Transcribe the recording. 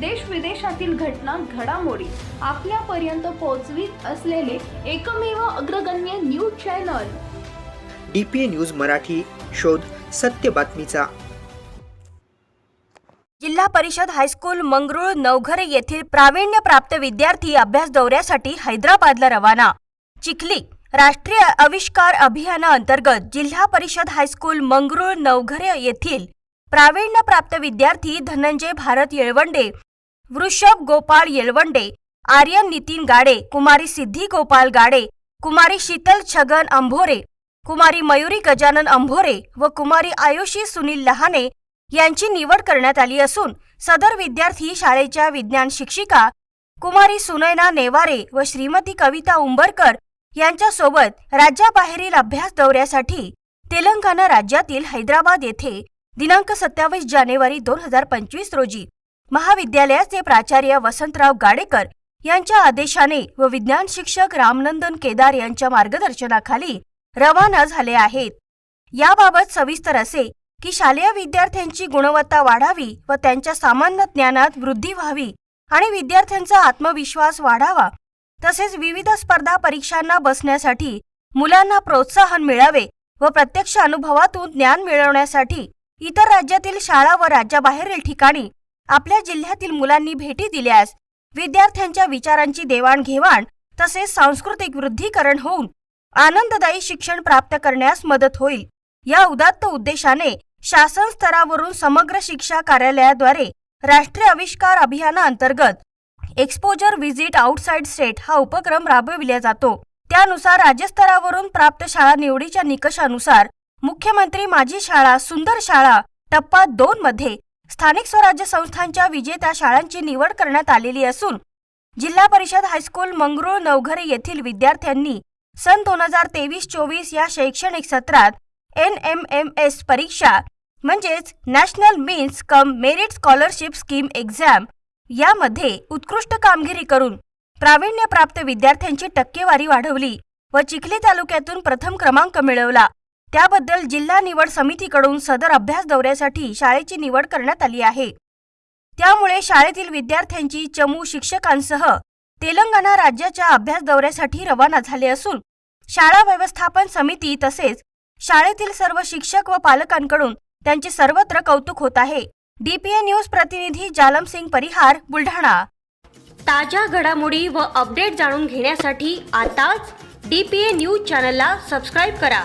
देश विदेशातील घटना घडामोडी आपल्यापर्यंत पोहोचवीत असलेले एकमेव अग्रगण्य news channel. D P A news Marathi शोध सत्य बातमीचा. जिल्हा परिषद हायस्कूल मंगरुळ नवघरे येथील प्रावीण्यप्राप्त विद्यार्थी अभ्यास दौऱ्यासाठी हैदराबादला रवाना. चिखली राष्ट्रीय आविष्कार अभियानाअंतर्गत जिल्हा परिषद हायस्कूल मंगरुळ नवघरे येथील प्रावीण्यप्राप्त विद्यार्थी धनंजय भारत येळवंडे वृषभ गोपाळ येलवंडे आर्यन नितीन गाडे कुमारी सिद्धी गोपाल गाडे कुमारी शीतल छगन अंभोरे कुमारी मयुरी गजानन अंभोरे व कुमारी आयुषी सुनील लहाने यांची निवड करण्यात आली असून सदर विद्यार्थी शाळेच्या विज्ञान शिक्षिका कुमारी सुनैना नेवारे व श्रीमती कविता उंबरकर यांच्यासोबत राज्याबाहेरील अभ्यास दौऱ्यासाठी तेलंगणा राज्यातील हैदराबाद येथे दिनांक सत्तावीस जानेवारी दोन हजार पंचवीस रोजी महाविद्यालयाचे प्राचार्य वसंतराव गाडेकर यांच्या आदेशाने व विज्ञान शिक्षक रामनंदन केदार यांच्या मार्गदर्शनाखाली रवाना झाले आहेत. याबाबत सविस्तर असे की शालेय विद्यार्थ्यांची गुणवत्ता वाढावी व त्यांच्या सामान्य ज्ञानात वृद्धी व्हावी आणि विद्यार्थ्यांचा आत्मविश्वास वाढावा तसेच विविध स्पर्धा परीक्षांना बसण्यासाठी मुलांना प्रोत्साहन मिळावे व प्रत्यक्ष अनुभवातून ज्ञान मिळवण्यासाठी इतर राज्यातील शाळा व राज्याबाहेरील ठिकाणी आपल्या जिल्ह्यातील मुलांनी भेटी दिल्यास विद्यार्थ्यांच्या विचारांची देवाणघेवाण तसेच सांस्कृतिक वृद्धीकरण होऊन आनंददायी शिक्षण प्राप्त करण्यास मदत होईल. या उदात्त उद्देशाने शासन स्तरावरून समग्र शिक्षा कार्यालयाद्वारे राष्ट्रीय आविष्कार अभियानाअंतर्गत एक्सपोजर व्हिजिट आउटसाइड स्टेट हा उपक्रम राबविला जातो. त्यानुसार राज्यस्तरावरून प्राप्त शाळा निवडीच्या निकषानुसार मुख्यमंत्री माझी शाळा सुंदर शाळा टप्पा दोन मध्ये स्थानिक स्वराज्य संस्थांच्या विजेत्या शाळांची निवड करण्यात आलेली असून जिल्हा परिषद हायस्कूल मंगरुळ नवघरे येथील विद्यार्थ्यांनी सन दोन हजार तेवीस चोवीस या शैक्षणिक सत्रात एन एम एम एस परीक्षा म्हणजेच national means cum merit scholarship scheme exam यामध्ये उत्कृष्ट कामगिरी करून प्रावीण्यप्राप्त विद्यार्थ्यांची टक्केवारी वाढवली व चिखली तालुक्यातून प्रथम क्रमांक मिळवला. त्याबद्दल जिल्हा निवड समितीकडून सदर अभ्यास दौऱ्यासाठी शाळेची निवड करण्यात आली आहे. त्यामुळे शाळेतील विद्यार्थ्यांची चमू शिक्षकांसह तेलंगणा राज्याच्या अभ्यास दौऱ्यासाठी रवाना झाले असून शाळा व्यवस्थापन समिती तसेच शाळेतील सर्व शिक्षक व पालकांकडून त्यांचे सर्वत्र कौतुक होत आहे. डीपीए न्यूज प्रतिनिधी जालम सिंग परिहार बुलढाणा. ताज्या घडामोडी व अपडेट जाणून घेण्यासाठी आताच डीपीए न्यूज चॅनलला सबस्क्राईब करा.